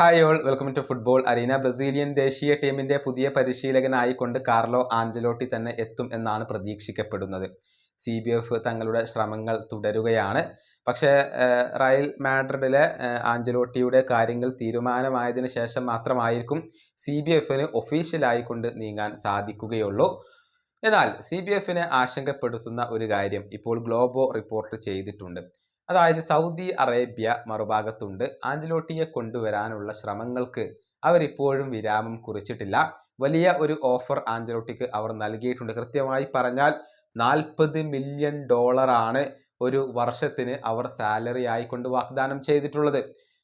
Hi all welcome to football arena Brazilian ദേശീയ ടീമിന്റെ പുതിയ പരിശീലകനായിക്കൊണ്ട് കാർലോ ആഞ്ചലോട്ടി തന്നെ എത്തും എന്നാണ് പ്രതീക്ഷിക്കപ്പെടുന്നത്. സി ബി എഫ് തങ്ങളുടെ ശ്രമങ്ങൾ തുടരുകയാണ്. പക്ഷേ റയൽ മാഡ്രിഡിലെ ആഞ്ചലോട്ടിയുടെ കാര്യങ്ങൾ തീരുമാനമായതിനു ശേഷം മാത്രമായിരിക്കും സി ബി എഫിന് ഒഫീഷ്യലായിക്കൊണ്ട് നീങ്ങാൻ സാധിക്കുകയുള്ളൂ. എന്നാൽ സി ബി എഫിനെ ആശങ്കപ്പെടുത്തുന്ന ഒരു കാര്യം ഇപ്പോൾ ഗ്ലോബോ റിപ്പോർട്ട് ചെയ്തിട്ടുണ്ട്. അതായത് സൗദി അറേബ്യ മറുഭാഗത്തുണ്ട്. ആഞ്ചലോട്ടിയെ കൊണ്ടുവരാനുള്ള ശ്രമങ്ങൾക്ക് അവരിപ്പോഴും വിരാമം കുറിച്ചിട്ടില്ല. വലിയ ഒരു ഓഫർ ആഞ്ചലോട്ടിക്ക് അവർ നൽകിയിട്ടുണ്ട്. കൃത്യമായി പറഞ്ഞാൽ നാൽപ്പത് മില്യൺ ഡോളറാണ് ഒരു വർഷത്തിന് അവർ സാലറി ആയിക്കൊണ്ട് വാഗ്ദാനം ചെയ്തിട്ടുള്ളത്.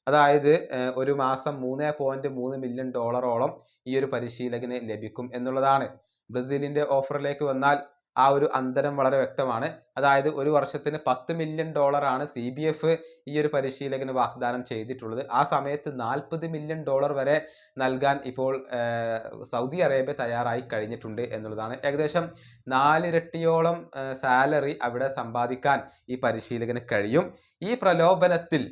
അതായത് ഒരു മാസം മൂന്ന് പോയിന്റ് മൂന്ന് മില്യൺ ഡോളറോളം ഈ ഒരു പരിശീലകന് ലഭിക്കും എന്നുള്ളതാണ്. ബ്രസീലിന്റെ ഓഫറിലേക്ക് വന്നാൽ ആ ഒരു അന്തരം വളരെ വ്യക്തമാണ്. അതായത് ഒരു വർഷത്തിന് പത്ത് മില്യൺ ഡോളറാണ് സി ബി എഫ് ഈ ഒരു പരിശീലകന് വാഗ്ദാനം ചെയ്തിട്ടുള്ളത്. ആ സമയത്ത് നാൽപ്പത് മില്യൺ ഡോളർ വരെ നൽകാൻ ഇപ്പോൾ സൗദി അറേബ്യ തയ്യാറായി കഴിഞ്ഞിട്ടുണ്ട് എന്നുള്ളതാണ്. ഏകദേശം നാലിരട്ടിയോളം സാലറി അവിടെ സമ്പാദിക്കാൻ ഈ പരിശീലകന് കഴിയും. ഈ പ്രലോഭനത്തിൽ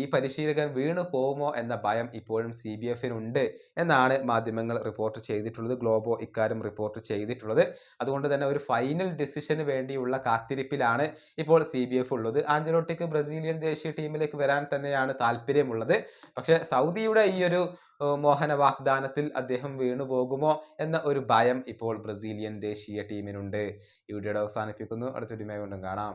ഈ പരിശീലകൻ വീണു പോകുമോ എന്ന ഭയം ഇപ്പോഴും സി ബി എഫിനുണ്ട് എന്നാണ് മാധ്യമങ്ങൾ റിപ്പോർട്ട് ചെയ്തിട്ടുള്ളത്. ഗ്ലോബോ ഇക്കാര്യം റിപ്പോർട്ട് ചെയ്തിട്ടുള്ളത്. അതുകൊണ്ട് തന്നെ ഒരു ഫൈനൽ ഡിസിഷന് വേണ്ടിയുള്ള കാത്തിരിപ്പിലാണ് ഇപ്പോൾ സി ബി എഫ് ഉള്ളത്. ആഞ്ചലോട്ടിക്ക് ബ്രസീലിയൻ ദേശീയ ടീമിലേക്ക് വരാൻ തന്നെയാണ് താല്പര്യമുള്ളത്. പക്ഷേ സൗദിയുടെ ഈ ഒരു മോഹന വാഗ്ദാനത്തിൽ അദ്ദേഹം വീണു പോകുമോ എന്ന ഒരു ഭയം ഇപ്പോൾ ബ്രസീലിയൻ ദേശീയ ടീമിനുണ്ട്. ഈ വീഡിയോയുടെ അവസാനിപ്പിക്കുന്നു. അടുത്ത വീഡിയോ കൊണ്ടും കാണാം.